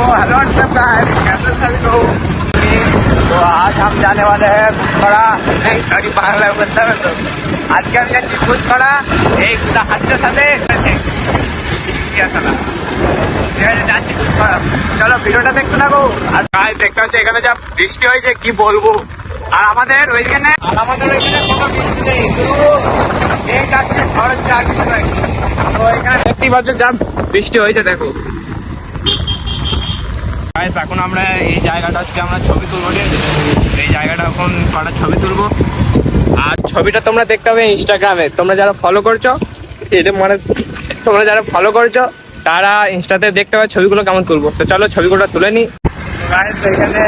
Hello WhatsApp guys कैसे सभी लोग तो आज हम जाने वाले हैं घुसखड़ा नहीं सॉरी বাংলা বলতে হবে তো আজকে আমি যাচ্ছি ঘুসখড়া এই দুটা হাতের সাথে ঠিক আছে না ঠিক আছে যাচ্ছি ঘুসখড়া চলো ভিডিওটা দেখতে থাকো আর গায়ে দেখতে হচ্ছে এখানে যা বৃষ্টি হয়েছে কি বলবো আর আমাদের ওইখানে আর আমাদের ওইখানে কোনো বৃষ্টি নেই শুধু এই যাচ্ছে খরচ যাচ্ছে তো এখানে দেখতেই পাচ্ছ যা বৃষ্টি হয়েছে দেখো গাইস এখন আমরা এই জায়গাটা হচ্ছে আমরা ছবি তুলবো এই জায়গাটা এখন কটা ছবি তুলবো। আর ছবিটা তোমরা দেখতে হবে ইনস্টাগ্রামে তোমরা যারা ফলো করছ, এটা মানে তোমরা যারা ফলো করছ, তারা ইনস্টাতে দেখতে পাবে ছবিগুলো কেমন তুলবো। তো চলো ছবিগুলো তুলে নি। গাইস এখানে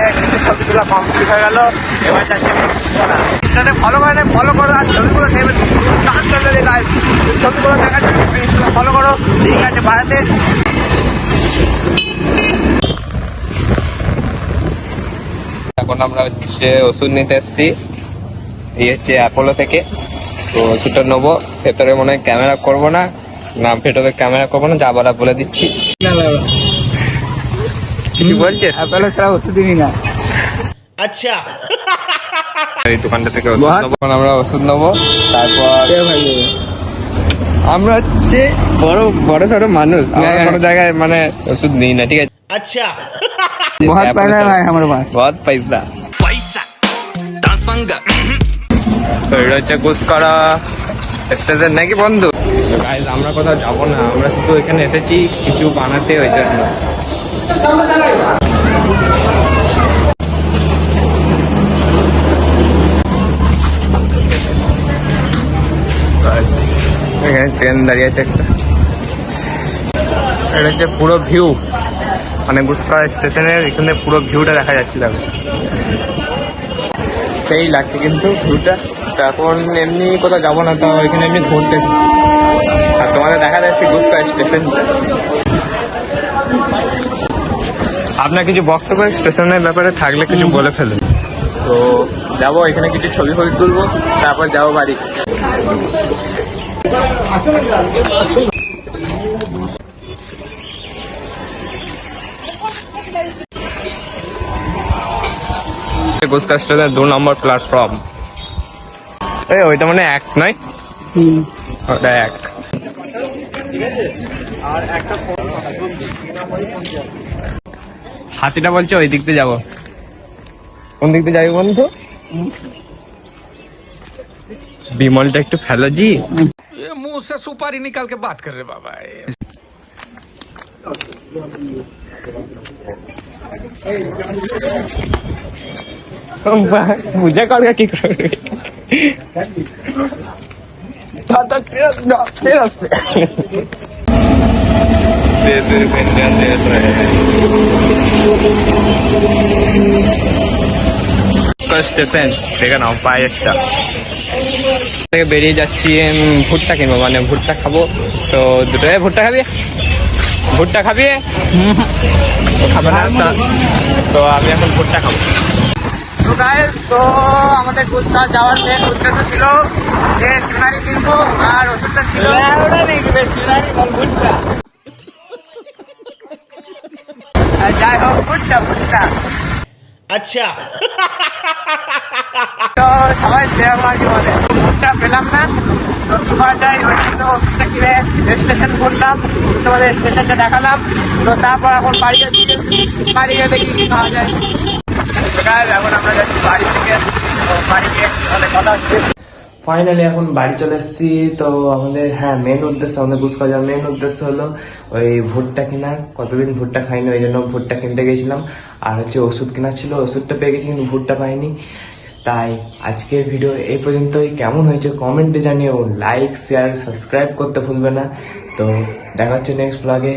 ছবি তোলা গেল। এবার ফলো করে নেই ফলো করো, আর ছবিগুলো ছবিগুলো দেখার জন্য ফলো করো। ঠিক আছে, বাড়াতে। এখন আমরা হচ্ছে ওষুধ নিতে এসেছি। এই হচ্ছে অ্যাপোলো থেকে। তো ওষুধটা নেব। ভেতরে মনে হয় ক্যামেরা করব না। নাম ভেতরে ক্যামেরা করব না যা বলা বলে দিচ্ছি। আচ্ছা। দোকানটা থেকে ওষুধ আমরা ওষুধ নেব। তারপর আমরা হচ্ছে বড় বড় সড়ো মানুষ। জায়গায় মানে ওষুধ নিই না ঠিক আছে? আচ্ছা। बहुत पैसा है भाई हमारे पास বহুত পয়সা पैसा दासंगा তো এটা হচ্ছে ঘুষকরা স্টেশন নাকি বন্ধু গাইজ আমরা কোথাও যাবো না আমরা শুধু এখানে এসেছি কিছু বানাতে ওই জন্য ব্যাস, এখানে ট্রেন দাঁড়িয়ে আছে একটা এটা হচ্ছে পুরো ভিউ মানে গুসকরা স্টেশনের এখানে পুরো ভিউটা দেখা যাচ্ছে দেখো। সেই লাগছে কিন্তু ভিউটা। তো এখন এমনি কোথাও যাব না তো এখানে এমনি ঘুরতে আর তোমাদের দেখা যাচ্ছে গুসকরা স্টেশন। আপনার কিছু বক্তব্য স্টেশনের ব্যাপারে থাকলে কিছু বলে ফেলুন। তো যাব এখানে কিছু ছবি ফবি তুলবো তারপর যাব বাড়ি। গোসকা স্টেশনের দু নম্বর প্ল্যাটফর্ম এই ওইটা মানে এক নয় ওটা এক। হাতিটা বলছে ওই দিক দিয়ে যাব। কোন দিক দিয়ে যাবি বন্ধু? বিমলটা একটু ফেলো জি। মুখ সে সুপারি নিকাল বাত কর রে বাবা बाबा পূজা করবে কি করবে দাদা ফেরত না ফেরত This is Indian স্টেশন দেখে নাও পায়ে একটা থেকে বেরিয়ে যাচ্ছি উম, ভুট্টা কিনবো মানে ভুট্টা খাব তো দুটো এ, ভুট্টা খাবি ভুট্টা খাবি? খাবে না তো আমি এখন ভুট্টা খাব। তো গাইস তো আমাদের কুস্তা যাওয়ার মেন উদ্দেশ্য ছিল যে চুনারি কিনবো আর ওষুধটা ছিল। আর যাই হোক ভুট্টা ভুট্টা। আচ্ছা। তো সবাই শেয়ার মার্কেট বলে। ফোনটা পেলাম না। তো যাই, ওই তো ওষুধটা কিনে স্টেশন করলাম। তোমাদের স্টেশনটা দেখালাম। তো তারপর এখন বাড়িতে বাড়ি গেলে দেখি কি পাওয়া যায়। এখন আমরা যাচ্ছি বাড়ি থেকে। বাড়ি গিয়ে অনেক কথা হচ্ছে। ফাইনালি এখন বাড়ি চলে এসেছি। তো আমাদের হ্যাঁ মেন উদ্দেশ্য, আমাদের বুঝতে যাওয়ার মেন উদ্দেশ্য হলো ওই ভুট্টা কেনা। কতদিন ভুট্টা খাইনি, ওই জন্য ভুট্টা কিনতে গেছিলাম। আর হচ্ছে ওষুধ কেনা ছিল, ওষুধটা পেয়ে গেছি, কিন্তু ভুট্টা পাইনি। তাই আজকের ভিডিও এই পর্যন্তই। কেমন হয়েছে কমেন্টে জানিও। লাইক শেয়ার সাবস্ক্রাইব করতে ভুলবে না। তো দেখা হচ্ছে নেক্সট ব্লগে